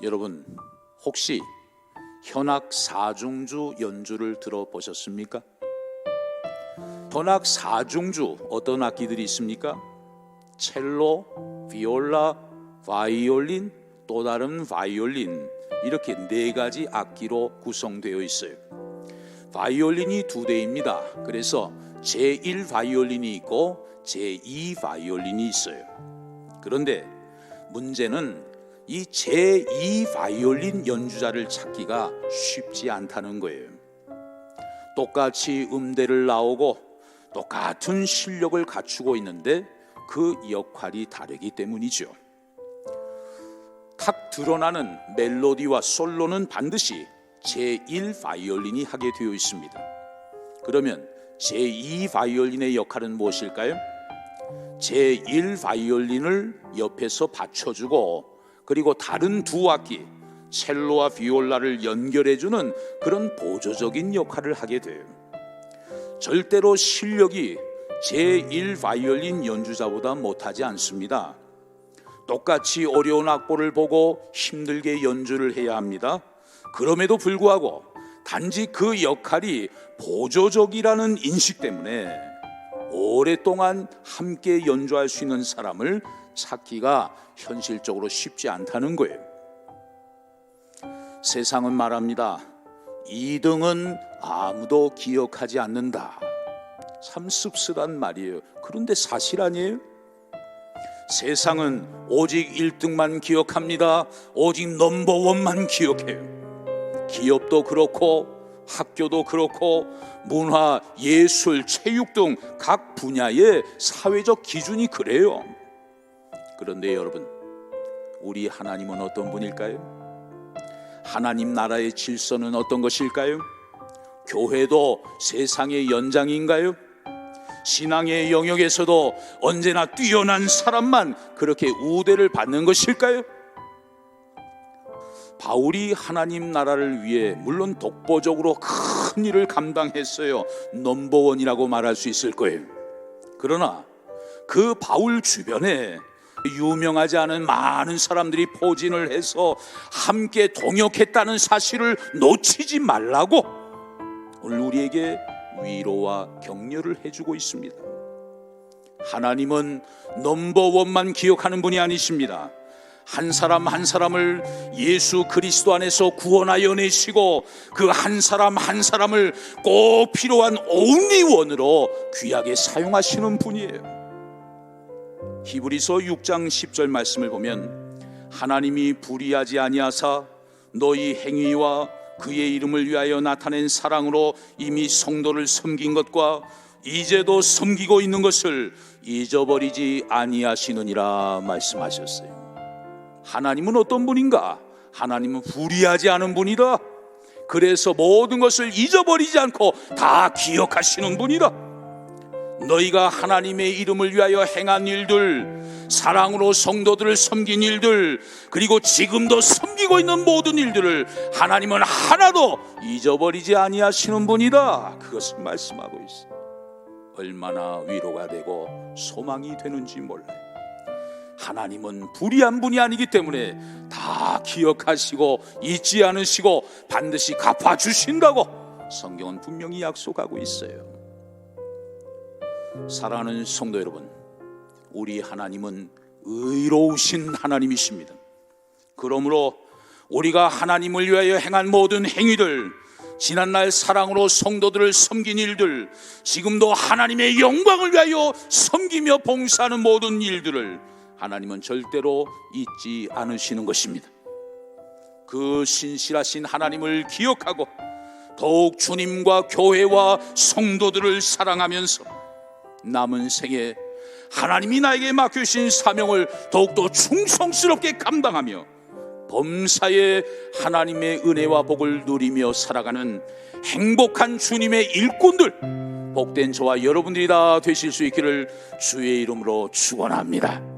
여러분 혹시 현악 사중주 연주를 들어보셨습니까? 현악 사중주 어떤 악기들이 있습니까? 첼로, 비올라, 바이올린, 또 다른 바이올린 이렇게 네 가지 악기로 구성되어 있어요. 바이올린이 두 대입니다. 그래서 제1 바이올린이 있고 제2 바이올린이 있어요. 그런데 문제는 이 제2 바이올린 연주자를 찾기가 쉽지 않다는 거예요. 똑같이 음대를 나오고 똑같은 실력을 갖추고 있는데 그 역할이 다르기 때문이죠. 탁 드러나는 멜로디와 솔로는 반드시 제1 바이올린이 하게 되어 있습니다. 그러면 제2 바이올린의 역할은 무엇일까요? 제1 바이올린을 옆에서 받쳐주고 그리고 다른 두 악기 첼로와 비올라를 연결해주는 그런 보조적인 역할을 하게 돼요. 절대로 실력이 제1 바이올린 연주자보다 못하지 않습니다. 똑같이 어려운 악보를 보고 힘들게 연주를 해야 합니다. 그럼에도 불구하고 단지 그 역할이 보조적이라는 인식 때문에 오랫동안 함께 연주할 수 있는 사람을 찾기가 현실적으로 쉽지 않다는 거예요. 세상은 말합니다. 2등은 아무도 기억하지 않는다. 참 씁쓸한 말이에요. 그런데 사실 아니에요? 세상은 오직 1등만 기억합니다. 오직 넘버원만 기억해요. 기업도 그렇고 학교도 그렇고 문화, 예술, 체육 등 각 분야의 사회적 기준이 그래요. 그런데 여러분, 우리 하나님은 어떤 분일까요? 하나님 나라의 질서는 어떤 것일까요? 교회도 세상의 연장인가요? 신앙의 영역에서도 언제나 뛰어난 사람만 그렇게 우대를 받는 것일까요? 바울이 하나님 나라를 위해 물론 독보적으로 큰 일을 감당했어요. 넘버원이라고 말할 수 있을 거예요. 그러나 그 바울 주변에 유명하지 않은 많은 사람들이 포진을 해서 함께 동역했다는 사실을 놓치지 말라고 오늘 우리에게 위로와 격려를 해주고 있습니다. 하나님은 넘버원만 기억하는 분이 아니십니다. 한 사람 한 사람을 예수 그리스도 안에서 구원하여 내시고 그 한 사람 한 사람을 꼭 필요한 온리원으로 귀하게 사용하시는 분이에요. 히브리서 6장 10절 말씀을 보면 하나님이 불의하지 아니하사 너희 행위와 그의 이름을 위하여 나타낸 사랑으로 이미 성도를 섬긴 것과 이제도 섬기고 있는 것을 잊어버리지 아니하시느니라 말씀하셨어요. 하나님은 어떤 분인가? 하나님은 불의하지 않은 분이다. 그래서 모든 것을 잊어버리지 않고 다 기억하시는 분이다. 너희가 하나님의 이름을 위하여 행한 일들, 사랑으로 성도들을 섬긴 일들, 그리고 지금도 섬기고 있는 모든 일들을 하나님은 하나도 잊어버리지 아니하시는 분이다. 그것을 말씀하고 있어. 얼마나 위로가 되고 소망이 되는지 몰라요. 하나님은 불의한 분이 아니기 때문에 다 기억하시고 잊지 않으시고 반드시 갚아 주신다고 성경은 분명히 약속하고 있어요. 사랑하는 성도 여러분, 우리 하나님은 의로우신 하나님이십니다. 그러므로 우리가 하나님을 위하여 행한 모든 행위들, 지난날 사랑으로 성도들을 섬긴 일들, 지금도 하나님의 영광을 위하여 섬기며 봉사하는 모든 일들을 하나님은 절대로 잊지 않으시는 것입니다. 그 신실하신 하나님을 기억하고 더욱 주님과 교회와 성도들을 사랑하면서 남은 생에 하나님이 나에게 맡기신 사명을 더욱더 충성스럽게 감당하며 범사에 하나님의 은혜와 복을 누리며 살아가는 행복한 주님의 일꾼들 복된 저와 여러분들이 다 되실 수 있기를 주의 이름으로 축원합니다.